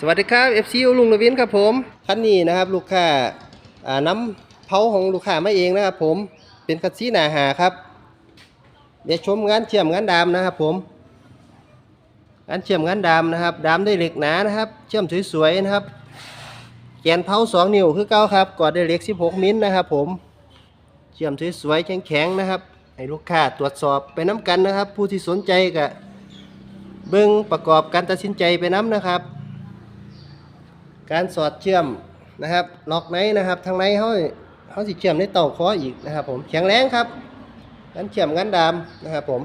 สวัสดีครับ FC ลุงนวินครับผมคันนี้นะครับลูกค้าอ่าน้ำเผาของลูกค้ามาเองนะครับผมเป็นคัตซีหนาหาครับ เดี๋ยวชมงานเชื่อมงานดามนะครับผมงานเชื่อมงานดามนะครับ ดามด้วยเหล็กหนานะครับ เชื่อมสวยๆนะครับ แกนเผา2นิ้วคือเก้าครับกอดด้วยเหล็ก 16 มิลนะครับผมเชื่อมสวยๆแข็งๆนะครับให้ลูกค้าตรวจสอบไปน้ำกันนะครับ ผู้ที่สนใจก็เบิ่งประกอบการตัดสินใจไปน้ำนะครับ การสอดเชื่อมนะครับล็อกในนะครับทางในเขาเขาสิเชื่อมในเต่าคออีกนะครับ ผมแข็งแรงครับการเชื่อมงานดามนะครับ ผม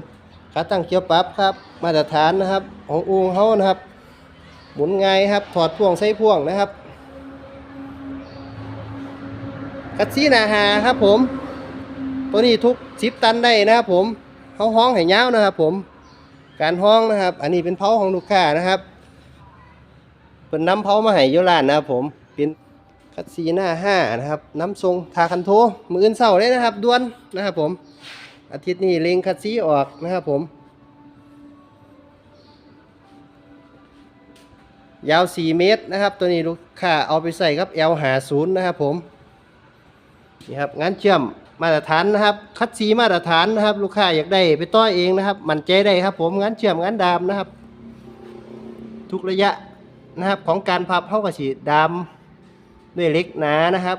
ขาตั้งเกียวปรับครับ มาตรฐานนะครับ ของอูงเขานะครับ หมุนง่ายครับถอดพ่วงใส่พ่วงนะครับกัดซีนาหาครับ ผม ตัวนี้ทุกสิบตันได้นะครับ ผมเขาห้องให้ยาวนะครับ ผมการห้องนะครับ อันนี้เป็นเผาของลูกค้านะครับ เป็นน้ำเผามาให้โยร้านนะครับผมเป็นคัตซีหน้าห้านะครับ น้ำทรงทาคันโทมืออื่นเศร้าเลยนะครับด่วนนะครับผม อาทิตย์นี้เล็งคัตซีออกนะครับผม ยาว 4 เมตรนะครับ ตัวนี้ลูกค้าเอาไปใส่ครับ L หาศูนย์นะครับผมนี่ครับงานเชื่อมมาตรฐานนะครับ คัดซีมาตรฐานนะครับ ลูกค้าอยากได้ไปต้อยเองนะครับ มันใจได้ครับผมงานเชื่อมงานดามนะครับ ทุกระยะ นะครับของการพับเข้ากระสีดำด้วยเล็กหนานะครับ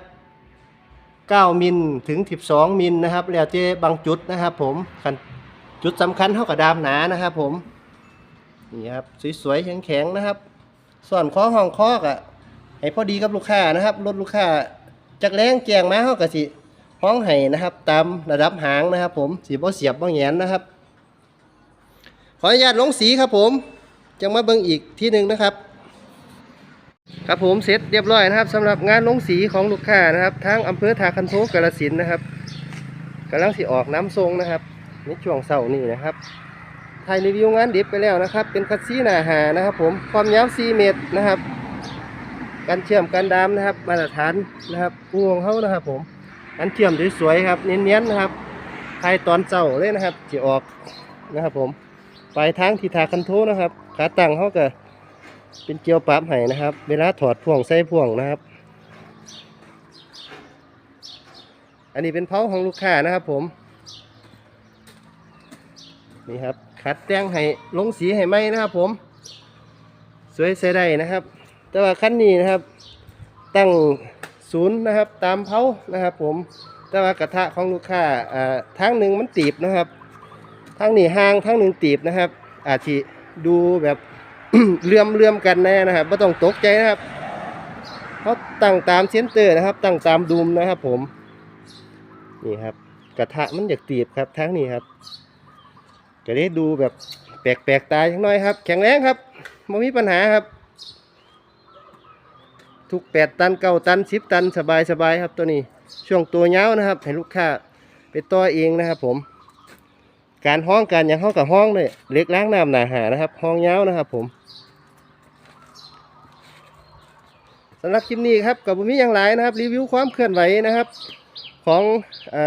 9 มิลถึง 12 มิลนะครับแล้วแต่บางจุดนะครับผมจุดสำคัญเท่ากับดามหนานะครับผมนี่ครับสวยๆแข็งๆนะครับ ส่วนข้อห้องคอกอะให้พอดีกับลูกค้านะครับรถลูกค้าจากแรงแจงมาเข้ากระสีห้องไห้นะครับ ตามระดับหางนะครับ ผมสีบ่เสียบบ่แหนนะครับ ขออนุญาตลงสีครับผมจังมาเบิ่งอีกที่หนึ่งนะครับ ครับผมเสร็จเรียบร้อยนะครับสำหรับงานลงสีของลูกค้านะครับทางอำเภอทาคันโทกาลสินนะครับกำลังสิออกน้ำทรงนะครับในช่วงเสาร์นี้นะครับถ่ายรีวิวงานดิบไปแล้วนะครับ เป็นคัตซีหนาหานะครับ ผมความยาว 4 เมตรนะครับการเชื่อมการดามนะครับ มาตรฐานนะครับอูของเขานะครับ ผมการเชื่อมสวยๆครับเนียนๆนะครับถ่ายตอนเสาร์เลยนะครับสิออกนะครับ ผมปลายทางที่ทาคันโทนะครับ ขาตั้งเขาก็ เป็นเกลียวปั๊บให้นะครับ เวลาถอดพ่วงใส่พ่วงนะครับ อันนี้เป็นเผาของลูกค้านะครับผม นี่ครับ ขัดแต่งให้ลงสีให้ไหมนะครับผม สวยใส่ได้นะครับ แต่ว่าคันนี้นะครับ ตั้งศูนย์นะครับ ตามเผานะครับผม แต่ว่ากระทะของลูกค้าอ่าทางหนึ่งมันตีบนะครับทางนี้ห่างทางหนึ่งตีบนะครับ อาจจะดูแบบ เลื่อมเลื่อมกันแน่นะครับไม่ต้องตกใจนะครับเขาตั้งตามเซนเตอร์นะครับ ตั้งตามดุมนะครับ ผม นี่ครับ กระทะมันอยากตีบครับทั้งนี้ครับจะได้ดูแบบแปลกๆตาจังน้อยครับ แข็งแรงครับไม่มีปัญหาครับ ทุกแปดตันเก้าตันสิบตันสบายสบายครับตัวนี้ ช่วงตัวเงาวนะครับ ให้ลูกค้าไปต่อเองนะครับผม การห้องการอย่างห้องกับห้องเลยเล็กล้างน้ำหนาหานะครับ ห้องเงานะครับ ผมสำหรับคลิปนี้ครับกับผมมีอย่างไรนะครับ รีวิวความเคลื่อนไหวนะครับ ของอ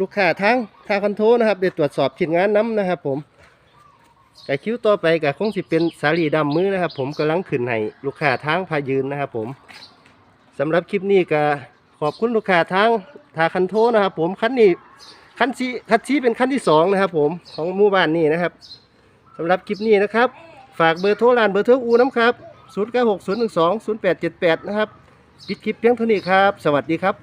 ลูกค้าทั้งทางคอนโทรนะครับได้ตรวจสอบชิ้นงานน้ำนะครับ ผมแต่คิ้วต่อไปกับคงสิเป็นสาลีดำมือนะครับ ผมกำลังขึ้นให้ลูกค้าทางพายืนนะครับ ผมสำหรับคลิปนี้ก็ขอบคุณลูกค้าทางทาคันโทนะครับ ผมคันนี้ ขั้นซีคันซีเป็นขั้นที่สองนะครับ ผมของหมู่บ้านนี้นะครับสำหรับคลิปนี้นะครับ ฝากเบอร์โทรร้านเบอร์โทรอูน้ำครับ0 9 6 0 1 2 0 8 7 8 นะครับปิดคลิปเพียงเท่านี้ครับ สวัสดีครับ